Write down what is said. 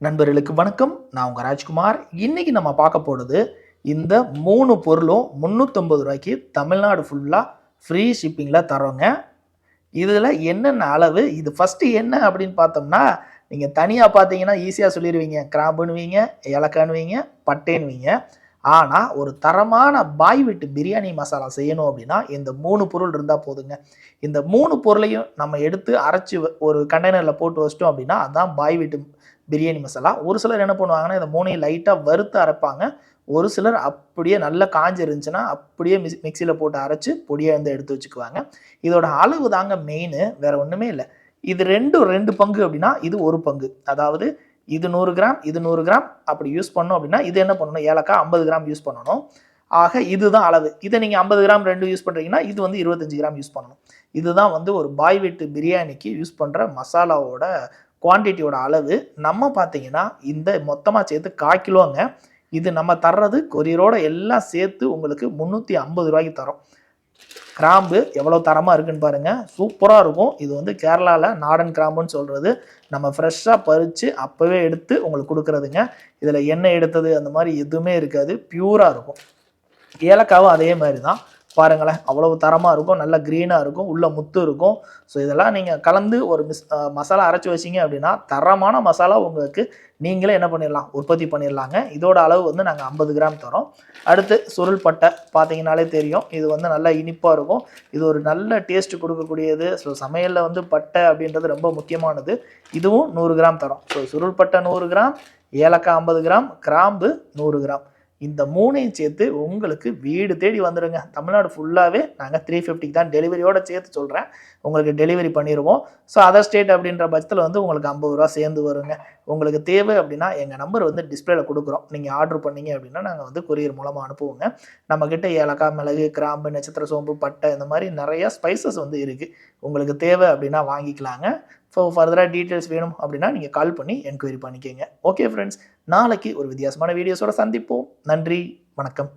நண்பர்களுக்கு வணக்கம். நான் உங்கள் ராஜ்குமார். இன்னைக்கு நம்ம பார்க்க போகிறது இந்த மூணு பொருளும் முந்நூற்றம்பது ரூபாய்க்கு தமிழ்நாடு ஃபுல்லாக ஃப்ரீ ஷிப்பிங்கில் தரோங்க இதில் என்னென்ன அளவு இது ஃபஸ்ட்டு என்ன அப்படின்னு பார்த்தோம்னா நீங்கள் தனியாக பார்த்தீங்கன்னா ஈஸியாக சொல்லிடுவீங்க கிராம்புன்னுவீங்க இலக்கான்னுவீங்க பட்டேன்னுவீங்க. ஆனால் ஒரு தரமான பாய் வீட்டு பிரியாணி மசாலா செய்யணும் அப்படின்னா இந்த மூணு பொருள் இருந்தால் போதுங்க. இந்த மூணு பொருளையும் நம்ம எடுத்து அரைச்சி வ- ஒரு கண்டெய்னரில் போட்டு வச்சிட்டோம் அப்படின்னா அதான் பாய் வீட்டு பிரியாணி மசாலா. ஒரு சிலர் என்ன பண்ணுவாங்கன்னா இந்த மூணையும் லைட்டாக வறுத்து அரைப்பாங்க. ஒரு சிலர் அப்படியே நல்லா காஞ்சி இருந்துச்சுன்னா அப்படியே மிக்ஸ் மிக்சியில் போட்டு அரைச்சு பொடியாக இருந்து எடுத்து வச்சுக்குவாங்க. இதோட அளவு தாங்க மெயின் வேற ஒன்றுமே இல்லை. இது ரெண்டும் ரெண்டு பங்கு அப்படின்னா இது ஒரு பங்கு. அதாவது இது நூறு கிராம் இது நூறு கிராம் அப்படி யூஸ் பண்ணோம் அப்படின்னா இது என்ன பண்ணணும்? ஏலக்காய் ஐம்பது கிராம் யூஸ் பண்ணணும். ஆக இதுதான் அளவு. இதை நீங்கள் ஐம்பது கிராம் ரெண்டு யூஸ் பண்ணுறீங்கன்னா இது வந்து இருபத்தஞ்சி கிராம் யூஸ் பண்ணணும். இதுதான் வந்து ஒரு பாய் வீட்டு பிரியாணிக்கு யூஸ் பண்ணுற மசாலாவோட குவான்டிட்டியோட அளவு நம்ம பார்த்தீங்கன்னா இந்த மொத்தமாக சேர்த்து கால் கிலோங்க இது நம்ம தர்றது கொரியரோட எல்லாம் சேர்த்து உங்களுக்கு முந்நூற்றி ஐம்பது ரூபாய்க்கு தரோம் கிராம்பு எவ்வளோ தரமாக இருக்குன்னு பாருங்கள் சூப்பராக இருக்கும். இது வந்து கேரளாவில் நாடன் கிராம்புன்னு சொல்கிறது நம்ம ஃப்ரெஷ்ஷாக பறித்து அப்போவே எடுத்து உங்களுக்கு கொடுக்குறதுங்க. இதில் எண்ணெய் எடுத்தது அந்த மாதிரி எதுவுமே இருக்காது. பியூராக இருக்கும். ஏலக்காவும் அதே மாதிரி தான் பாருங்களேன் அவ்வளவு தரமாக இருக்கும் நல்ல க்ரீனாக இருக்கும் உள்ள முத்து இருக்கும். ஸோ இதெல்லாம் நீங்கள் கலந்து ஒரு மிஸ் மசாலா அரைச்சி வச்சீங்க அப்படின்னா தரமான மசாலா உங்களுக்கு நீங்களே என்ன பண்ணிடலாம் உற்பத்தி பண்ணிடலாங்க. இதோட அளவு வந்து நாங்கள் ஐம்பது கிராம் தரோம் அடுத்து சுருள் பட்டை பார்த்தீங்கனாலே தெரியும். இது வந்து நல்லா இனிப்பாக இருக்கும். இது ஒரு நல்ல டேஸ்ட் கொடுக்கக்கூடியது. ஸோ சமையலில் வந்து பட்டை அப்படின்றது ரொம்ப முக்கியமானது. இதுவும் நூறு கிராம் தரோம் ஸோ சுருள் பட்டை நூறு கிராம் ஏலக்காய் ஐம்பது கிராம் கிராம்பு நூறு கிராம். இந்த மூணையும் சேர்த்து உங்களுக்கு வீடு தேடி வந்துடுங்க தமிழ்நாடு ஃபுல்லாகவே நாங்கள் த்ரீ ஃபிஃப்டிக்கு தான் டெலிவரியோட சேர்த்து சொல்கிறேன் உங்களுக்கு டெலிவரி பண்ணிடுவோம் ஸோ அதர் ஸ்டேட் அப்படின்ற பட்சத்தில் வந்து உங்களுக்கு ஐம்பது ரூபா சேர்ந்து வருங்க. உங்களுக்கு தேவை அப்படின்னா எங்கள் நம்பர் வந்து டிஸ்பிளேல கொடுக்குறோம். நீங்கள் ஆர்டர் பண்ணீங்க அப்படின்னா நாங்கள் வந்து கொரியர் மூலமாக அனுப்புவோங்க. நம்மக்கிட்ட ஏலக்காய் மிளகு கிராம்பு நட்சத்திர சோம்பு பட்டை இந்த மாதிரி நிறையா ஸ்பைசஸ் வந்து இருக்குது உங்களுக்கு தேவை அப்படின்னா வாங்கிக்கலாங்க. ஸோ ஃபர்தராக டீட்டெயில்ஸ் வேணும் அப்படின்னா நீங்கள் கால் பண்ணி என்கொயரி பண்ணிக்கோங்க. ஓகே ஃப்ரெண்ட்ஸ் நாளைக்கு ஒரு வித்தியாசமான வீடியோஸோட சந்திப்போம். நன்றி வணக்கம்.